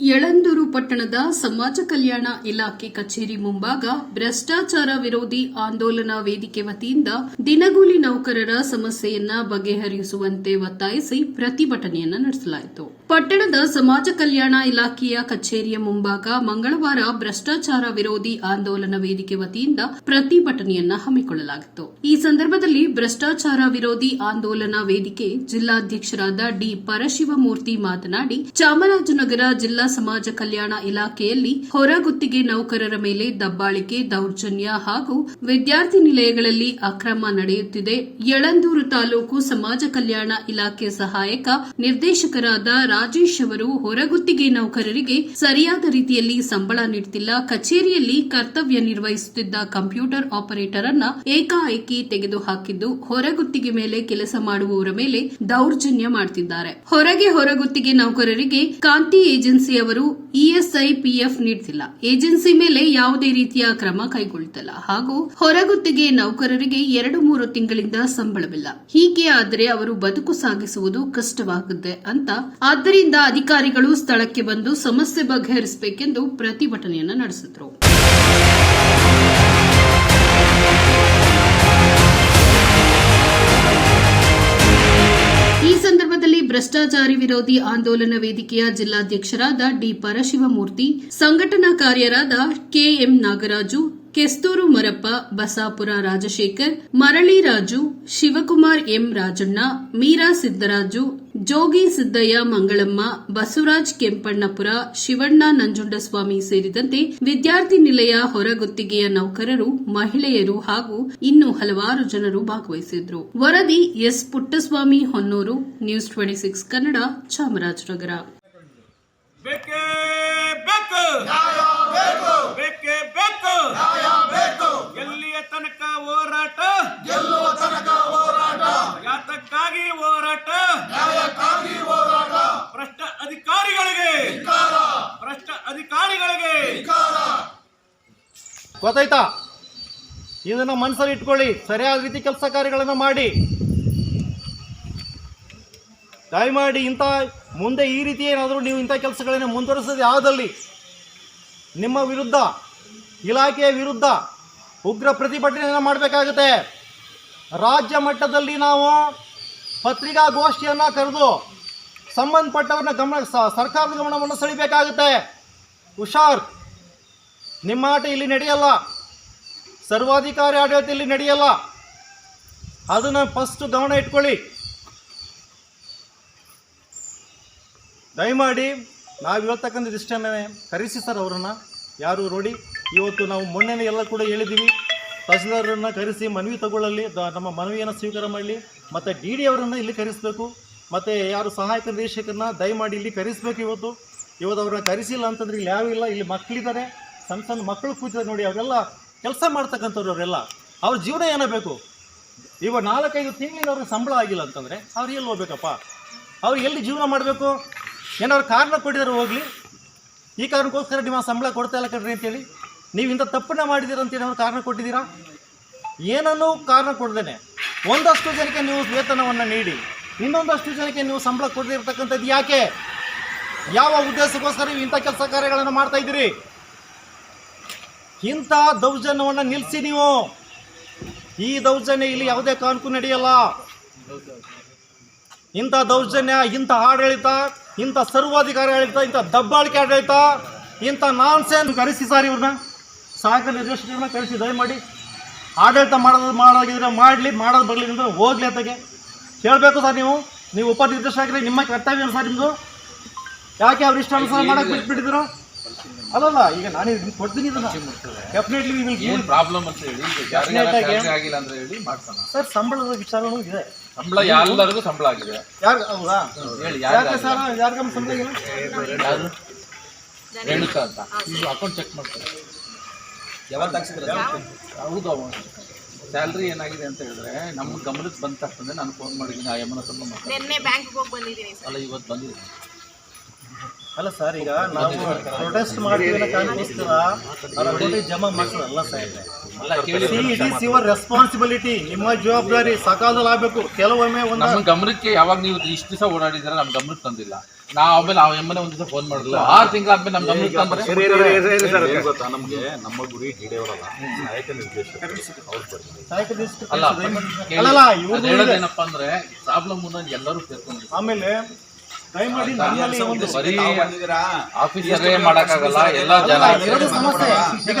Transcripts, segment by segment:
ಯಳಂದೂರು ಪಟ್ಟಣದ ಸಮಾಜ ಕಲ್ಯಾಣ ಇಲಾಖೆ ಕಚೇರಿ ಮುಂಭಾಗ ಭ್ರಷ್ಟಾಚಾರ ವಿರೋಧಿ ಆಂದೋಲನ ವೇದಿಕೆ ವತಿಯಿಂದ ದಿನಗೂಲಿ ನೌಕರರ ಸಮಸ್ಯೆಯನ್ನ ಬಗೆಹರಿಸುವಂತೆ ಒತ್ತಾಯಿಸಿ ಪ್ರತಿಭಟನೆಯನ್ನ ನಡೆಸಲಾಯಿತು. ಪಟ್ಟಣದ ಸಮಾಜ ಕಲ್ಯಾಣ ಇಲಾಖೆಯ ಕಚೇರಿಯ ಮುಂಭಾಗ ಮಂಗಳವಾರ ಭ್ರಷ್ಟಾಚಾರ ವಿರೋಧಿ ಆಂದೋಲನ ವೇದಿಕೆ ವತಿಯಿಂದ ಪ್ರತಿಭಟನೆಯನ್ನ ಹಮ್ಮಿಕೊಳ್ಳಲಾಗಿತ್ತು. ಈ ಸಂದರ್ಭದಲ್ಲಿ ಭ್ರಷ್ಟಾಚಾರ ವಿರೋಧಿ ಆಂದೋಲನ ವೇದಿಕೆ ಜಿಲ್ಲಾಧ್ಯಕ್ಷರಾದ ಡಿ ಪರಶಿವಮೂರ್ತಿ ಮಾತನಾಡಿ ಚಾಮರಾಜನಗರ ಜಿಲ್ಲಾ ಸಮಾಜ ಕಲ್ಯಾಣ ಇಲಾಖೆಯಲ್ಲಿ ಹೊರಗುತ್ತಿಗೆ ನೌಕರರ ಮೇಲೆ ದಬ್ಬಾಳಿಕೆ, ದೌರ್ಜನ್ಯ ಹಾಗೂ ವಿದ್ಯಾರ್ಥಿ ನಿಲಯಗಳಲ್ಲಿ ಅಕ್ರಮ ನಡೆಯುತ್ತಿದೆ. ಯಳಂದೂರು ತಾಲೂಕು ಸಮಾಜ ಕಲ್ಯಾಣ ಇಲಾಖೆ ಸಹಾಯಕ ನಿರ್ದೇಶಕರಾದ ರಾಜೇಶ್ ಅವರು ಹೊರಗುತ್ತಿಗೆ ನೌಕರರಿಗೆ ಸರಿಯಾದ ರೀತಿಯಲ್ಲಿ ಸಂಬಳ ನೀಡುತ್ತಿಲ್ಲ ಕಚೇರಿಯಲ್ಲಿ ಕರ್ತವ್ಯ ನಿರ್ವಹಿಸುತ್ತಿದ್ದ ಕಂಪ್ಯೂಟರ್ ಆಪರೇಟರ್ ಅನ್ನ ಏಕಾಏಕಿ ತೆಗೆದುಹಾಕಿದ್ದು, ಹೊರಗುತ್ತಿಗೆ ಮೇಲೆ ಕೆಲಸ ಮಾಡುವವರ ಮೇಲೆ ದೌರ್ಜನ್ಯ ಮಾಡುತ್ತಿದ್ದಾರೆ ಹೊರಗೆ ಹೊರಗುತ್ತಿಗೆ ನೌಕರರಿಗೆ ಕಾಂತಿ ಏಜೆನ್ಸಿ ಅವರು ಇಎಸ್ಐ ಪಿಎಫ್ ನೀಡುತ್ತಿಲ್ಲ ಏಜೆನ್ಸಿ ಮೇಲೆ ಯಾವುದೇ ರೀತಿಯ ಕ್ರಮ ಕೈಗೊಳ್ಳುತ್ತಿಲ್ಲ ಹಾಗೂ ಹೊರಗುತ್ತಿಗೆ ನೌಕರರಿಗೆ ಎರಡು ಮೂರು ತಿಂಗಳಿಂದ ಸಂಬಳವಿಲ್ಲ. ಹೀಗೆ ಆದರೆ ಅವರು ಬದುಕು ಸಾಗಿಸುವುದು ಕಷ್ಟವಾಗುತ್ತೆ ಅಂತ. ಆದ್ದರಿಂದ ಅಧಿಕಾರಿಗಳು ಸ್ಥಳಕ್ಕೆ ಬಂದು ಸಮಸ್ಯೆ ಬಗೆಹರಿಸಬೇಕೆಂದು ಪ್ರತಿಭಟನೆಯನ್ನು ನಡೆಸಿದ್ರು. ಭ್ರಷ್ಟಾಚಾರಿ ವಿರೋಧಿ ಆಂದೋಲನ ವೇದಿಕೆಯ ಜಿಲ್ಲಾಧ್ಯಕ್ಷರಾದ ಡಿ ಪರಶಿವಮೂರ್ತಿ ಸಂಘಟನಾ ಕಾರ್ಯರಾದ ಕೆಎಂ ನಾಗರಾಜು ಕೆಸ್ತೂರು ಮರಪ್ಪ, ಬಸಾಪುರ ರಾಜಶೇಖರ್, ಮರಳಿ ರಾಜು, ಶಿವಕುಮಾರ್ ಎಂ ರಾಜಣ್ಣ, ಮೀರಾ ಸಿದ್ದರಾಜು, ಜೋಗಿ ಸಿದ್ದಯ್ಯ ಮಂಗಳಮ್ಮ, ಬಸವರಾಜ್ ಕೆಂಪಣ್ಣಪುರ, ಶಿವಣ್ಣ ನಂಜುಂಡಸ್ವಾಮಿ ಸೇರಿದಂತೆ ವಿದ್ಯಾರ್ಥಿ ನಿಲಯ ಹೊರಗುತ್ತಿಗೆಯ ನೌಕರರು, ಮಹಿಳೆಯರು ಹಾಗೂ ಇನ್ನು ಹಲವಾರು ಜನರು ಭಾಗವಹಿಸಿದ್ರು ವರದಿ S Puttaswamy Honnuru, news twenty six Kannada, Chamarajanagar. ಗೆಲ್ಲುವ ತನಕ ಹೋರಾಟ. ಯಾತಕ್ಕಾಗಿ ಹೋರಾಟ. ನ್ಯಾಯಕ್ಕಾಗಿ ಹೋರಾಟ. ಭ್ರಷ್ಟ ಅಧಿಕಾರಿಗಳಿಗೆ. ಭ್ರಷ್ಟ ಅಧಿಕಾರಿಗಳಿಗೆ. ಗೊತ್ತಾಯ್ತಾ? ಇದನ್ನ ಮನಸ್ಸಲ್ಲಿ ಇಟ್ಕೊಳ್ಳಿ. ಸರಿಯಾದ ರೀತಿ ಕೆಲಸ ಕಾರ್ಯಗಳನ್ನು ಮಾಡಿ. ದಯಮಾಡಿ ಇಂಥ ಮುಂದೆ ಈ ರೀತಿ ಏನಾದರೂ ನೀವು ಇಂಥ ಕೆಲಸಗಳನ್ನು ಮುಂದುವರಿಸೋದು ಯಾವುದಲ್ಲಿ ನಿಮ್ಮ ವಿರುದ್ಧ ಇಲಾಖೆಯ ವಿರುದ್ಧ ಉಗ್ರ ಪ್ರತಿಭಟನೆಯನ್ನು ಮಾಡಬೇಕಾಗುತ್ತೆ. ರಾಜ್ಯ ಮಟ್ಟದಲ್ಲಿ ನಾವು ಪತ್ರಿಕಾಗೋಷ್ಠಿಯನ್ನು ಕರೆದು ಸಂಬಂಧಪಟ್ಟವ್ರನ್ನ ಗಮನ ಸರ್ಕಾರದ ಗಮನವನ್ನು ಸೆಳಿಬೇಕಾಗುತ್ತೆ. ಹುಷಾರ್. ನಿಮ್ಮ ಆಟ ಇಲ್ಲಿ ನಡೆಯಲ್ಲ. ಸರ್ವಾಧಿಕಾರಿ ಆಡಳಿತ ಇಲ್ಲಿ ನಡೆಯಲ್ಲ. ಅದನ್ನು ಫಸ್ಟ್ ಗಮನ ಇಟ್ಕೊಳ್ಳಿ. ದಯಮಾಡಿ ನಾವು ಹೇಳ್ತಕ್ಕಂಥ ಇಷ್ಟನ್ನೇ ಕರೆಸಿ ಸರ್ ಅವರನ್ನು. ಯಾರು ನೋಡಿ, ಇವತ್ತು ನಾವು ಮೊನ್ನೆನೇ ಎಲ್ಲ ಕೂಡ ಹೇಳಿದ್ದೀವಿ. ತಹಸೀಲ್ದಾರರನ್ನು ಕರೆಸಿ ಮನವಿ ತಗೊಳ್ಳಲಿ ನಮ್ಮ ಮನವಿಯನ್ನು ಸ್ವೀಕಾರ ಮಾಡಲಿ, ಮತ್ತು ಡಿ ಡಿ ಅವರನ್ನು ಇಲ್ಲಿ ಕರೆಸಬೇಕು. ಮತ್ತು ಯಾರು ಸಹಾಯಕ ನಿರ್ದೇಶಕರನ್ನ ದಯಮಾಡಿ ಇಲ್ಲಿ ಕರೆಸಬೇಕು ಇವತ್ತು. ಇವತ್ತು ಅವ್ರನ್ನ ಕರೆಸಿಲ್ಲ ಅಂತಂದ್ರೆ ಇಲ್ಲಿ ಯಾವಿಲ್ಲ ಇಲ್ಲ ಮಕ್ಕಳಿದ್ದಾರೆ ಸಣ್ಣ ಸಣ್ಣ ಮಕ್ಕಳು ಕೂತಿದ್ದಾರೆ ನೋಡಿ, ಅವರೆಲ್ಲ ಕೆಲಸ ಮಾಡ್ತಕ್ಕಂಥವ್ರು ಅವರೆಲ್ಲ. ಅವ್ರ ಜೀವನ ಏನಬೇಕು ಇವಾಗ ನಾಲ್ಕೈದು ತಿಂಗಳಿಂದ ಅವ್ರಿಗೆ ಸಂಬಳ ಆಗಿಲ್ಲ ಅಂತಂದರೆ ಅವ್ರು ಎಲ್ಲಿ ಹೋಗ್ಬೇಕಪ್ಪ? ಅವ್ರು ಎಲ್ಲಿ ಜೀವನ ಮಾಡಬೇಕು? ಏನಾದ್ರು ಕಾರಣ ಕೊಟ್ಟಿದ್ದಾರೆ ಹೋಗಲಿ. ಈ ಕಾರಣಕ್ಕೋಸ್ಕರ ನಿಮ್ಮ ಸಂಬಳ ಕೊಡ್ತಾ ಇಲ್ಲ ಕಣ್ರಿ ಅಂತೇಳಿ. ನೀವು ಇಂಥ ತಪ್ಪನ್ನ ಮಾಡಿದ್ದೀರ ಅಂತ ಏನಾದ್ರು ಕಾರಣ ಕೊಟ್ಟಿದ್ದೀರಾ? ಏನನ್ನೂ ಕಾರಣ ಕೊಡ್ದೇನೆ. ಒಂದಷ್ಟು ಜನಕ್ಕೆ ನೀವು ವೇತನವನ್ನು ನೀಡಿ, ಇನ್ನೊಂದಷ್ಟು ಜನಕ್ಕೆ ನೀವು ಸಂಬಳ ಕೊಡದಿರ್ತಕ್ಕಂಥದ್ದು ಯಾಕೆ? ಯಾವ ಉದ್ದೇಶಕ್ಕೋಸ್ಕರ ನೀವು ಇಂಥ ಕೆಲಸ ಕಾರ್ಯಗಳನ್ನು ಮಾಡ್ತಾ ಇದ್ದೀರಿ? ಇಂಥ ದೌರ್ಜನ್ಯವನ್ನು ನಿಲ್ಲಿಸಿ ನೀವು. ಈ ದೌರ್ಜನ್ಯ ಇಲ್ಲಿ ಯಾವುದೇ ಕಾರಣಕ್ಕೂ ನಡೆಯಲ್ಲ. ಇಂಥ ದೌರ್ಜನ್ಯ, ಇಂಥ ಆಡಳಿತ, ಇಂಥ ಸರ್ವಾಧಿಕಾರಿ ಆಡಳಿತ, ಇಂಥ ದಬ್ಬಾಳಿಕೆ ಆಡಳಿತ, ಇಂಥ ನಾನ್ಸೆನ್ ಕರೆಸಿ ಸರ್ ಇವ್ರನ್ನ. ಸಹಾಯಕ ನಿರ್ದೇಶಕರನ್ನ ಕಳಿಸಿ ದಯಮಾಡಿ ಆಡಳಿತ ಮಾಡೋದು ಮಾಡೋದಾಗಿದ್ರೆ ಮಾಡಲಿ ಮಾಡೋದು ಬರಲಿ ಅಂದ್ರೆ ಹೋಗ್ಲಿ ಅತ್ತಗೆ. ಹೇಳಬೇಕು ಸರ್ ನೀವು. ನೀವು ಉಪನಿರ್ದೇಶಕರಿಗೆ ನಿಮ್ಮ ಕರ್ತವ್ಯ ಏನು ಸರ್ ನಿಮ್ಮದು ಯಾಕೆ ಅವ್ರು ಇಷ್ಟಾನುಸಾರ ಮಾಡಕ್ಕೆ ಬಿಟ್ಬಿಟ್ಟಿದ್ರು? ಅಲ್ಲಲ್ಲ ಈಗ ನಾನು ಇದನ್ನ ಕೊಡ್ತೀನಿ ಇದನ್ನ. ಡೆಫಿನೆಟ್ಲಿ ಏನ್ ಪ್ರಾಬ್ಲಮ್ ಅಂತ ಹೇಳಿ ಆಗಿಲ್ಲ ಅಂತ ಹೇಳಿ ಮಾಡ್ಸೋಣ. ಸರ್ ಸಂಬಳದ ವಿಚಾರಗಳು ಇದೆ. ಸಂಬಳ ಎಲ್ಲರಿಗೂ ಸಂಬಳ ಆಗಿದೆ. ಯಾರು ಹೌದಾ? ಹೇಳಿ ಯಾಕೆ ಯಾರು ಸರ್ ಯಾರಿಗಮ್ಮ ಸಂಬಳ ಇಲ್ಲ ಹೇಳುತ್ತಾ ರೇಣುಕಾ ಅಂತ. ಅಕೌಂಟ್ ಚೆಕ್ ಮಾಡ್ತಾರೆ ಯಾವತ್ತು ಹೌದು ಸ್ಯಾಲ್ರಿ ಏನಾಗಿದೆ ಅಂತ ಹೇಳಿದ್ರೆ ನಮ್ಮ ಗಮನಕ್ಕೆ ಬಂದ ತಕ್ಷಣ ನಾನು ಫೋನ್ ಮಾಡಿದ್ದೀನಿ. ಆ ಯಮನ ತುಂಬ ಮಾತಾಡಿ ನಿನ್ನೆ ಬ್ಯಾಂಕ್ ಹೋಗಿ ಬಂದಿದ್ದೀನಿ ಸರ್. ಅಲ್ಲ ಇವತ್ತು ಬಂದಿದ್ದೀನಿ. ಅಲ್ಲ ಸರ್ ಈಗ ನಾವು ಪ್ರೊಟೆಸ್ಟ್ ಮಾಡಿದ್ರೆ ಕಾರಣಕ್ಕೋಸ್ಕರ ಜಮಾ ಮಾಡ್ಸೋದಲ್ಲ ಸರ್. ಅಲ್ಲ ಕೇಳಿ ಇಟ್ ಯುವರ್ ರೆಸ್ಪಾನ್ಸಿಬಿಲಿಟಿ ನಿಮ್ಮ ಜವಾಬ್ದಾರಿ ಸಕಾಲದಲ್ಲಿ ಆಗಬೇಕು. ಕೆಲವೊಮ್ಮೆ ಒಂದು ನಮ್ಮ ಗಮನಕ್ಕೆ ಯಾವಾಗ ನೀವು ಇಷ್ಟು ದಿವಸ ಓಡಾಡಿದ್ರೆ ನಮ್ಮ ಗಮನಕ್ಕೆ ತಂದಿಲ್ಲ. ನಾವು ಆಮೇಲೆ ಆ ಎಮ್ಮನೆ ಒಂದ್ ದಿವಸ ಫೋನ್ ಮಾಡಿಲ್ಲ ಆರು ತಿಂಗಳಾದ್ಮೇಲೆ ನಮ್ಮ ಗಮನಕ್ಕೆ ತಂದ್ರೆ? ಏನ್ ಗೊತ್ತಾ ನಮ್ಗೆ? ನಮ್ಮ ಗುರಿ ಹಿಡಿಯವರಲ್ಲ. ಅವ್ರು ಬರ್ತಾರೆ. ಸಹಾಯಕ ಅಲ್ಲ ಕೇಳಿ. ಅಲ್ಲಲ್ಲ ಅದ್ ಇದೆ. ಹೇಳೋದೇನಪ್ಪ ಅಂದ್ರೆ ಪ್ರಾಬ್ಲಮ್ ಎಲ್ಲರೂ ಸೇರ್ಕೊಂಡು ಆಮೇಲೆ ದಯಮಾಡಿ ನಮ್ಮಲ್ಲಿ ಒಂದು ಮಾಡಕ್ಕಾಗಲ್ಲ? ಎಲ್ಲ ಜನ ಸಮಸ್ಯೆ. ಈಗ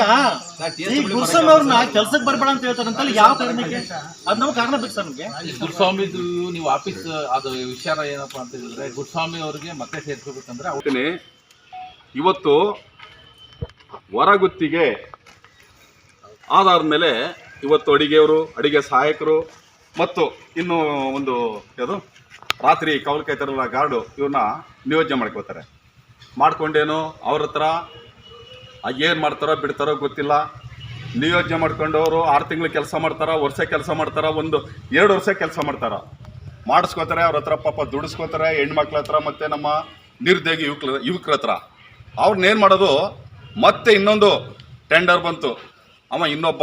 ಈ ಗುರುಸ್ವಾಮಿ ಅವ್ರನ್ನ ಕೆಲ್ಸಕ್ಕೆ ಬರ್ಬೇಡ ಅಂತ ಹೇಳ್ತಾರಂತಲ್ಲ ಯಾವ ಕಾರಣಕ್ಕೆ? ಅದ್ ನಾವು ಕಾರಣ ಬೇಕು ಸರ್ ನಮ್ಗೆ. ಗುರುಸ್ವಾಮಿದು ನೀವು ಆಫೀಸ್ ಅದು ವಿಚಾರ ಏನಪ್ಪ ಅಂತ ಹೇಳಿದ್ರೆ ಗುರುಸ್ವಾಮಿ ಅವ್ರಿಗೆ ಮತ್ತೆ ಸೇರ್ಕೋಬೇಕಂದ್ರೆ ಅವ್ರು ಹೇಳ್ತೀನಿ, ಇವತ್ತು ಹೊರಗುತ್ತಿಗೆ ಆಧಾರದ ಮೇಲೆ ಇವತ್ತು ಅಡಿಗೆಯವರು ಅಡಿಗೆ ಸಹಾಯಕರು ಮತ್ತು ಇನ್ನು ಒಂದು ಯಾವುದು? ರಾತ್ರಿ ಕವಲು ಕಾಯ್ತಾರಲ್ಲ ಗಾರ್ಡು ಇವ್ರನ್ನ ನಿಯೋಜನೆ ಮಾಡ್ಕೋತಾರೆ. ಮಾಡ್ಕೊಂಡೇನು? ಅವ್ರ ಹತ್ರ ಏನು ಮಾಡ್ತಾರೋ ಬಿಡ್ತಾರೋ ಗೊತ್ತಿಲ್ಲ. ನಿಯೋಜನೆ ಮಾಡ್ಕೊಂಡವರು ಆರು ತಿಂಗಳು ಕೆಲಸ ಮಾಡ್ತಾರ, ವರ್ಷ ಕೆಲಸ ಮಾಡ್ತಾರ, ಒಂದು ಎರಡು ವರ್ಷ ಕೆಲಸ ಮಾಡ್ತಾರ. ಮಾಡಿಸ್ಕೋತಾರೆ, ಅವ್ರ ಹತ್ರ ಪಾಪ ದುಡಿಸ್ಕೋತಾರೆ, ಹೆಣ್ಮಕ್ಳ ಹತ್ರ ಮತ್ತು ನಮ್ಮ ನಿರುದ್ಯೋಗಿ ಯುವಕ್ರ ಯುವಕರ ಹತ್ರ. ಅವ್ರನ್ನೇನು ಮಾಡೋದು? ಮತ್ತೆ ಇನ್ನೊಂದು ಟೆಂಡರ್ ಬಂತು. ಅವ ಇನ್ನೊಬ್ಬ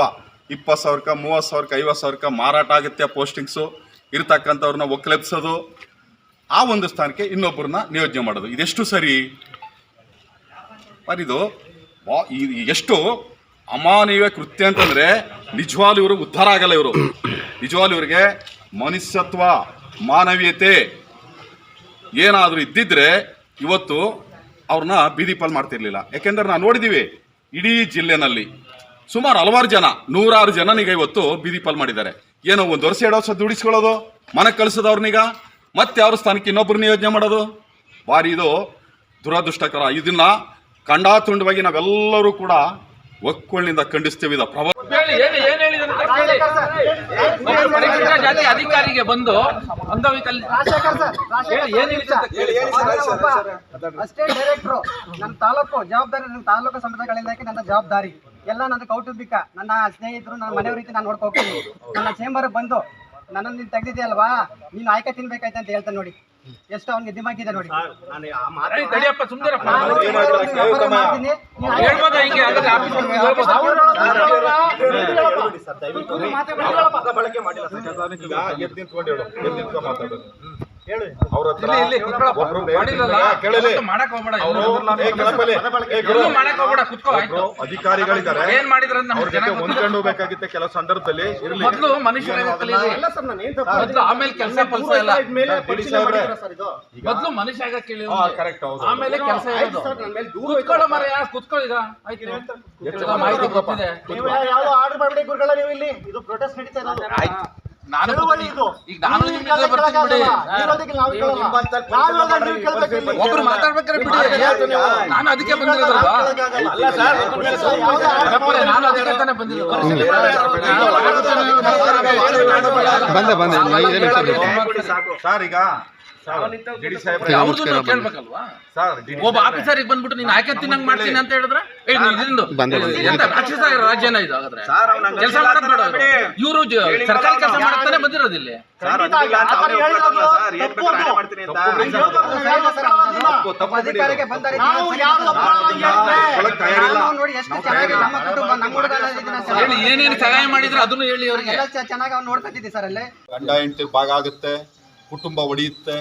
ಇಪ್ಪತ್ತು ಸಾವಿರಕ್ಕೆ, ಮೂವತ್ತು ಸಾವಿರಕ್ಕೆ, ಐವತ್ತು ಸಾವಿರಕ್ಕೆ ಮಾರಾಟ ಆಗುತ್ತೆ ಪೋಸ್ಟಿಂಗ್ಸು ಇರ್ತಕ್ಕಂಥವ್ರನ್ನ ಒಕ್ಕಲೆಬ್ಸೋದು, ಆ ಒಂದು ಸ್ಥಾನಕ್ಕೆ ಇನ್ನೊಬ್ಬರನ್ನ ನಿಯೋಜನೆ ಮಾಡೋದು. ಇದೆಷ್ಟು ಸರಿ? ಇದು ಎಷ್ಟು ಅಮಾನವೀಯ ಕೃತ್ಯ ಅಂತಂದ್ರೆ ನಿಜವಾಗ್ಲೂ ಇವರು ಉದ್ಧಾರ ಆಗಲ್ಲ ಇವರು. ನಿಜವಾಗ್ಲೂ ಇವರಿಗೆ ಮನುಷ್ಯತ್ವ, ಮಾನವೀಯತೆ ಏನಾದರೂ ಇದ್ದಿದ್ರೆ ಇವತ್ತು ಅವ್ರನ್ನ ಬೀದಿಪಾಲ್ ಮಾಡ್ತಿರ್ಲಿಲ್ಲ. ಯಾಕೆಂದ್ರೆ ನಾವು ನೋಡಿದೀವಿ, ಇಡೀ ಜಿಲ್ಲೆನಲ್ಲಿ ಸುಮಾರು ಹಲವಾರು ಜನ, ನೂರಾರು ಜನನಿಗೆ ಇವತ್ತು ಬೀದಿಪಾಲ್ ಮಾಡಿದ್ದಾರೆ. ಏನೋ ಒಂದು ವರ್ಷ ಎರಡು ವರ್ಷ ದುಡಿಸ್ಕೊಳ್ಳೋದು ಮನೆಗೆ ಕಳಿಸೋದು ಅವ್ರನ್ನೀಗ ಮತ್ತೆ ಅವ್ರ ಸ್ಥಾನಕ್ಕೆ ಇನ್ನೊಬ್ರು ನಿಯೋಜನೆ ಮಾಡೋದು? ಬಾರಿ ಇದು ದುರದೃಷ್ಟಕರ. ಇದನ್ನ ಖಂಡಾತುಂಡವಾಗಿ ನಾವೆಲ್ಲರೂ ಕೂಡ ಒಕ್ಕೊಳ್ನಿಂದ ಖಂಡಿಸ್ತೀವಿ. ಇದು ಪ್ರಭಾವ ಹೇಳಿ ಏನು ಏನ್ ಅಂತ ಕೇಳಿ. ಜಾತಿ ಅಧಿಕಾರಿಗೆ ಬಂದು ಅಷ್ಟೇ ಡೈರೆಕ್ಟ್ರು. ತಾಲೂಕು ಜವಾಬ್ದಾರಿ ನನ್ನ ತಾಲೂಕು ಸಂಬಂಧಗಳ ನನ್ನ ಜವಾಬ್ದಾರಿ. ಎಲ್ಲ ನನ್ನ ಕೌಟುಂಬಿಕ. ನನ್ನ ಸ್ನೇಹಿತರು ನನ್ನ ಮನೆಯವ್ರ ರೀತಿ ನಾನು ನೋಡ್ಕೊ ಹೋಗ್ತೀನಿ. ನನ್ನ ಚೇಂಬರ್ ಬಂದು ನನ್ನನ್ನು ನೀನು ತೆಗ್ದಿದ್ಯಲ್ವಾ ನೀನು ಆಯ್ಕೆ ತಿನ್ಬೇಕಾಯ್ತ ಅಂತ ಹೇಳ್ತಾನೆ ನೋಡಿ. ಎಷ್ಟು ಅವ್ನಿಗೆ ದಿಮಾಕಿದೆ ನೋಡಿ. ಅವ್ರ ಹತ್ರ ಅಧಿಕಾರಿಗಳಿದ್ದಾರೆ. ಹೊಂದ್ಕೊಂಡು ಕೆಲವು ಸಂದರ್ಭದಲ್ಲಿ ಮೊದಲು ಆಮೇಲೆ ಕೆಲಸ ಪಲ್ಸ ಇಲ್ಲ ಬಿಡಿ ಸಾಹೇಬ್ರೆ. ಮೊದ್ಲು ಮನುಷ್ಯ ಆಗ ಕೇಳಿ ಹಾ, correct, ಹೌದು. ಆಮೇಲೆ ಕೆಲಸ ಕುತ್ಕೊಳ್ಳೋ ಮರ ಯಾರು ಕುತ್ಕೋ ಈಗ? ಆಯ್ತು. ಮಾಹಿತಿ ಗೊತ್ತಿದೆ. ಯಾವ ಆರ್ಡರ್ ಮಾಡಬೇಡಿ ಗುರುಗಳ ನೀವು ಇಲ್ಲಿ. ಇದು ಪ್ರೊಟೆಸ್ಟ್ ನಡೀತಾ ಇರೋದು. ನಾನು ಈಗ ನಾನು. ಒಬ್ರು ಮಾತಾಡ್ಬೇಕಾದ್ರೆ ಬಿಡಿ ನಾನು ಅದಕ್ಕೆ ಬಂದಿರೋದಲ್ವಾ ನಾನು ಅದಕ್ಕೆ ತಾನೇ ಬಂದಿರೋದು ಬಂದೆ ಬಂದೆ ಸರ್ ಈಗ ಒಬ್ಬ ಆಫೀಸರಿಗೆ ಬಂದ್ಬಿಟ್ಟು ನೀನು ಆಯ್ಕೆ ತಿನ್ನಂಗ್ ಮಾಡ್ತೀನಿ ಅಂತ ಹೇಳಿದ್ರೆ? ರಾಕ್ಷಸ ರಾಜ್ಯನ ಇದು ಹಾಗಾದ್ರೆ. ಕೆಲಸ ಮಾಡಕ್ ಬೇಡ ಇವರು ಸರ್ಕಾರಿ ಕೆಲಸ ಮಾಡ್ತಾನೆ ಬಂದಿರೋದಿಲ್ಲ ಏನೇನು ಸಹಾಯ ಮಾಡಿದ್ರೆ ಅದನ್ನು ಹೇಳಿ ಅವರಿಗೆ. ಚೆನ್ನಾಗಿ ಅವ್ನು ನೋಡ್ಕೊತಿದ್ದೆ ಸರ್ ಅಲ್ಲೇ. ಗಂಡ ಹೆಂಡತಿ ಭಾಗ ಆಗುತ್ತೆ. ಕುಟುಂಬ ಒಡೆಯುತ್ತೆ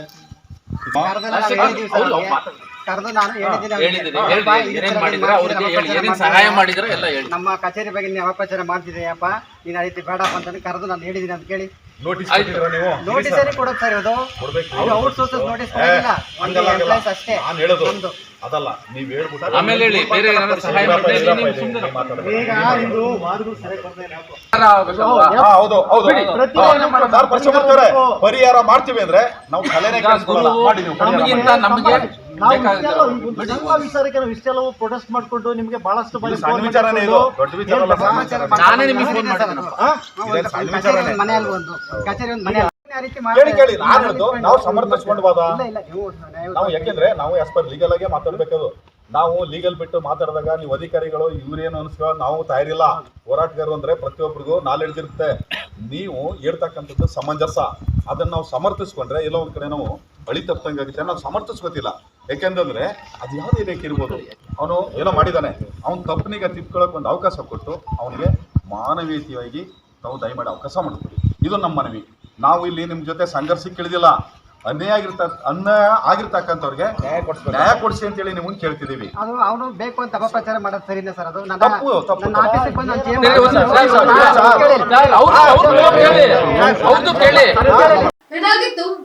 ಕರೆದು ನಾನು ಹೇಳಿದ್ದೀನಿ ನಮ್ಮ ಕಚೇರಿ ಬಗ್ಗೆ ನೀವು ಅಪಚಾರ ಮಾಡ್ತಿದ್ದೀಯಪ್ಪ. ನೀನು ಆ ರೀತಿ ಬೇಡಪ್ಪ ಅಂತ ಕರೆದು ನಾನು ಹೇಳಿದ್ದೀನಿ ಅಂತ ಕೇಳಿ. ನೋಟಿಸ್ ಆಯ್ತು. ಕೊಟ್ಟಿದ್ದೀರಾ ನೀವು ನೋಟಿಸ್ ಏನೇ ಕೊಡೋದು ಸರ್ ಇದು ಕೊಡ್ಬೇಕು. ಇದು ಔಟ್ ಸೋರ್ಸಸ್ ನೋಟಿಸ್ ಏ, ಕೊಡೋದಿಲ್ಲ ಹಂಗಲ್ಲ, ಹಂಗಲ್ಲ. ಅಷ್ಟೇ. ನಾನ್ ಹೇಳೋದು ಅದಲ್ಲ ನೀವ್ ಹೇಳ್ಬಿಟ್ಟು ಆಮೇಲೆ ಹೇಳಿ ಬೇರೆ ಏನಾದ್ರು ಸಹಾಯ ಮಾಡಿದ್ರೆ ನೀವು ಇಲ್ಲಿ ಸುಮ್ನೆ ಮಾತಾಡೋದು. ಈಗ ಇದು ವಾದಗಳು ಸರಿಯಾಗಿ ಬರ್ತಾ ಇಲ್ಲ ಯಾಕೋ. ಹಾ, ಹೌದು ಹೌದು. ಪ್ರತಿ ಹಾ, ಏನು ಸರ್, ಪರಿಚಯ ಮಾಡ್ತಾರೆ ಪರಿಹಾರ ಮಾಡ್ತೀವಿ ಅಂದ್ರೆ ನಾವು ತಲೆನೇ ಕೆಡಿಸ್ಕೊಳ್ಳಲ್ಲ. ಮಾಡಿ ನೀವು ನಮಗಿಂತ ನಮಗೆ ನಾವು ವಿಚಾರಕ್ಕೆ ನಾವು ಇಷ್ಟೆಲ್ಲವೂ ಪ್ರೊಟೆಸ್ಟ್ ಮಾಡ್ಕೊಂಡು ನಿಮಗೆ ಬಹಳಷ್ಟು ಬಾರಿ ಕಚೇರಿ ವಿಚಾರನೇ. ಒಂದು ಮನೆಯಲ್ಲಿ ಒಂದು ಕಚೇರಿ ಒಂದು ಮನೆ ಆ ರೀತಿ ಮಾಡಿ- ಕೇಳಿ ಕೇಳಿ. ನಾನು ನಾವು ಸಮರ್ಥಿಸ್ಕೊಂಡು ಇಲ್ಲ ಇಲ್ಲ ನೀವು ಯಾಕೆಂದ್ರೆ ನಾವು ಆಸ್ ಪರ್ ಲೀಗಲ್ ಆಗಿ ಮಾತಾಡ್ಬೇಕದು. ನಾವು ಲೀಗಲ್ ಬಿಟ್ಟು ಮಾತಾಡಿದಾಗ ನೀವು ಅಧಿಕಾರಿಗಳು ಇವ್ರೇನು ಅನ್ಸ್ಕೊ ನಾವು ತಯಾರಿಲ್ಲ. ಹೋರಾಟಗಾರರು ಅಂದ್ರೆ ಪ್ರತಿಯೊಬ್ಬರಿಗೂ ನಾಲೆಡ್ಜ್ ಇರುತ್ತೆ ನೀವು ಹೇಳ್ತಕ್ಕಂಥದ್ದು ಸಮಂಜಸ. ಅದನ್ನ ನಾವು ಸಮರ್ಥಿಸ್ಕೊಂಡ್ರೆ ಎಲ್ಲ ಒಂದ್ ಕಡೆ ನಾವು ಬಳಿ ತಪ್ಪಂಗಾಗುತ್ತೆ ನಾವು ಸಮರ್ಥಿಸ್ಕೋತಿಲ್ಲ. ಯಾಕೆಂತಂದ್ರೆ ಅದು ಯಾವುದೇ ಇದಕ್ಕೆ ಇರ್ಬೋದು ಅವನು ಏನೋ ಮಾಡಿದ್ದಾನೆ ಅವನ ತಪ್ಪನಿಗೆ ತಿದ್ಕೊಳ್ಳೋಕೆ ಒಂದು ಅವಕಾಶ ಕೊಟ್ಟು ಅವನಿಗೆ ಮಾನವೀಯತೆಯಾಗಿ ತಾವು ದಯಮಾಡಿ ಅವಕಾಶ ಮಾಡ್ಕೊಡಿ ಇದು ನಮ್ಮ ಮನವಿ ನಾವು ಇಲ್ಲಿ ನಿಮ್ಮ ಜೊತೆ ಸಂಘರ್ಷಕ್ಕೆ ಇಳಿದಿಲ್ಲ ಅನ್ಯಾಯ ಆಗಿರ್ತ ಅನ್ಯಾಯ ಆಗಿರ್ತಕ್ಕಂಥವ್ರಿಗೆ ನ್ಯಾಯ ಕೊಡಿಸಿ ಅಂತೇಳಿ ನಿಮ್ಗೆ ಕೇಳ್ತಿದ್ದೀವಿ ಅದು ಅವನು ಬೇಕು ಅಂತ ಅಪಪ್ರಚಾರ ಮಾಡೋದು ಸರಿನಾ ಸರ್ ಅದು ನನ್ನ ತಪ್ಪು, ತಪ್ಪು, ನನ್ನ ಆಫೀಸಿಗೆ ಬಂದು ನನ್ನ ಸರಿ, ಸರ್, ಸರ್, ಚೇಂಬರ್ ಅವ್ರದ್ದು ಕೇಳಿ ಇದಾಗಿತ್ತು